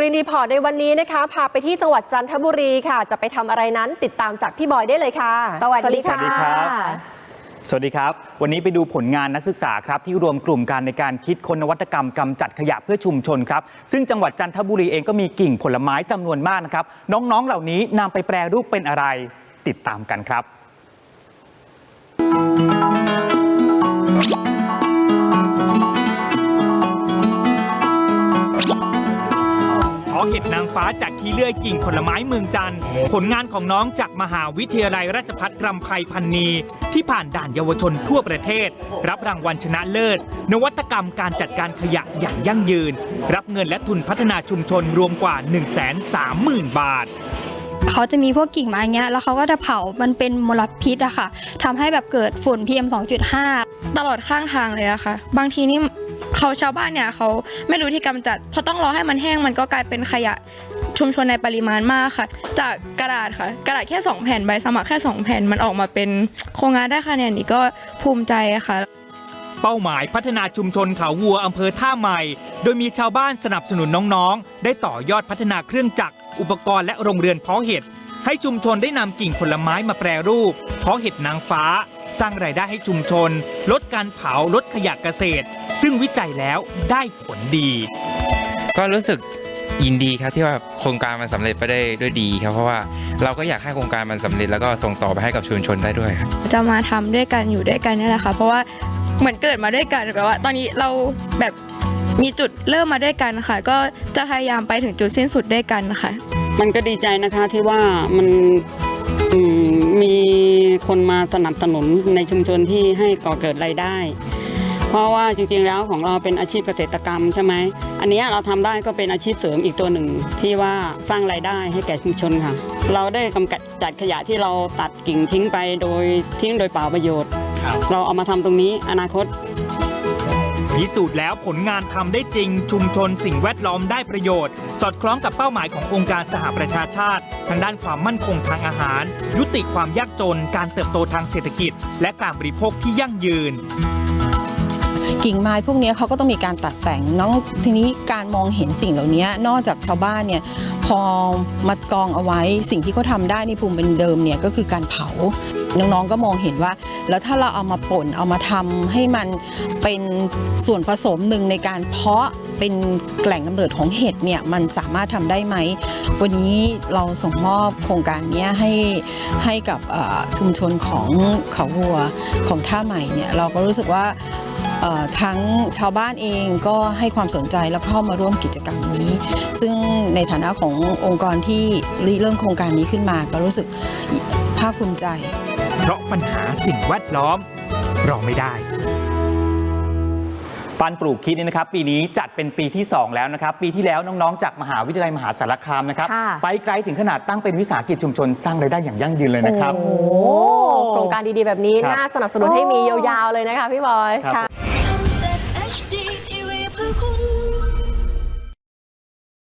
กรีนรีพอร์ตในวันนี้นะคะ พาไปที่จังหวัดจันทบุรีค่ะ จะไปทำอะไรนั้นติดตามจากพี่บอยได้เลยค่ะ สวัสดีค่ะ สวัสดีครับ สวัสดีครับ วันนี้ไปดูผลงานนักศึกษาครับ ที่รวมกลุ่มกันในการคิดค้นนวัตกรรมกำจัดขยะเพื่อชุมชนครับ ซึ่งจังหวัดจันทบุรีเองก็มีกิ่งผลไม้จำนวนมากนะครับ น้องๆเหล่านี้นำไปแปรรูปเป็นอะไร ติดตามกันครับ ห็ดนางฟ้าจากขี้เลื่อยกิ่งผลไม้เมืองจันทร์ผลงานของน้องจากมหาวิทยาลัยราชภัฏรำไพพันนีที่ผ่านด่านเยาวชนทั่วประเทศ รับรางวัลชนะเลิศ นวัตกรรมการจัดการขยะอย่างยั่งยืน รับเงินและทุนพัฒนาชุมชนรวมกว่า 1 3 0 0 0 0 บาทเขาจะมีพวกกิ่งไม้เงี้ย แล้วเขาก็จะเผา มันเป็นมลพิษอะค่ะทำให้แบบเกิดฝุ่น PM 2.5 ตลอดข้างทางเลยอะค่ะ บางทีนี่ เขาชาวบ้านเนี่ยเขาไม่รู้ที่กำจัดพราะต้องรอให้มันแห้งมันก็กลายเป็นขยะชุมชนในปริมาณมากค่ะ จากกระดาษค่ะ กระดาษแค่ 2 แผ่นใบสมัครแค่ 2 แผ่นมันออกมาเป็นโครงงานได้คะแนนนี้ก็ภูมิใจค่ะเป้าหมายพัฒนาชุมชนเขาวัวอำเภอท่าใหม่ โดยมีชาวบ้านสนับสนุนน้องๆ ได้ต่อยอดพัฒนาเครื่องจักร อุปกรณ์และโรงเรือนเพาะเห็ด ให้ชุมชนได้นำกิ่งผลไม้มาแปรรูป เพาะเห็ดนางฟ้า สร้างรายได้ให้ชุมชน ลดการเผาลดขยะเกษตร ซึ่งวิจัยแล้วได้ผลดี ก็รู้สึกยินดีครับที่ว่าโครงการมันสำเร็จไปได้ด้วยดีครับ เพราะว่าเราก็อยากให้โครงการมันสำเร็จแล้วก็ส่งต่อไปให้กับชุมชนได้ด้วยครับ จะมาทำด้วยกันอยู่ด้วยกันนี่แหละค่ะเพราะว่าเหมือนเกิดมาด้วยกันแบบว่า ตอนนี้เราแบบมีจุดเริ่มมาด้วยกันค่ะ ก็จะพยายามไปถึงจุดสิ้นสุดด้วยกันค่ะ มันก็ดีใจนะคะที่ว่ามันอืมมีคนมาสนับสนุนในชุมชนที่ให้ก่อเกิดรายได้ เพราะว่าจริงๆแล้วของเราเป็นอาชีพเกษตรกรรมใช่ไหมอันเนี้ยเราทำได้ก็เป็นอาชีพเสริมอีกตัวหนึ่งที่ว่าสร้างรายได้ให้แก่ชุมชนค่ะ เราได้กำจัดขยะที่เราตัดกิ่งทิ้งไปโดยทิ้งโดยเปล่าประโยชน์ครับเราเอามาทำตรงนี้อนาคตพิสูจน์แล้วผลงานทำได้จริง ชุมชนสิ่งแวดล้อมได้ประโยชน์ สอดคล้องกับเป้าหมายขององค์การสหประชาชาติ ทางด้านความมั่นคงทางอาหาร ยุติความยากจน การเติบโตทางเศรษฐกิจ และการบริโภคที่ยั่งยืน กิ่งไม้พวกนี้เขาก็ต้องมีการตัดแต่งน้องทีนี้การมองเห็นสิ่งเหล่านี้นอกจากชาวบ้านเนี่ยพอมัดกองเอาไว้สิ่งที่เขาทำได้ในภูมิเป็นเดิมเนี่ยก็คือการเผาน้องๆก็มองเห็นว่า แล้วถ้าเราเอามาป่นเอามาทำให้มันเป็นส่วนผสมหนึ่งในการเพาะเป็นแหล่งกำเนิดของเห็ดเนี่ยมันสามารถทำได้ไหม วันนี้เราส่งมอบโครงการนี้ให้ให้กับชุมชนของเขาวัวของท่าใหม่เนี่ยเราก็รู้สึกว่า ทั้งชาวบ้านเองก็ให้ความสนใจแล้วเข้ามาร่วมกิจกรรมนี้ ซึ่งในฐานะขององค์กรที่ริเริ่มโครงการนี้ขึ้นมา ก็รู้สึกภาคภูมิใจ เพราะปัญหาสิ่งแวดล้อมรอไม่ได้ปันปลูกคิดนี่นะครับปีนี้จัดเป็นปีที่ 2 แล้วนะครับ ปีที่แล้วน้องๆ จากมหาวิทยาลัยมหาสารคามนะครับค่ะไปไกลถึงขนาดตั้งเป็นวิสาหกิจชุมชนสร้างรายได้อย่างยั่งยืนเลยนะครับโอ้โหโครงการดีๆแบบนี้ครับน่าสนับสนุนให้มียาวๆเลยนะคะพี่บอยครับค่ะ คน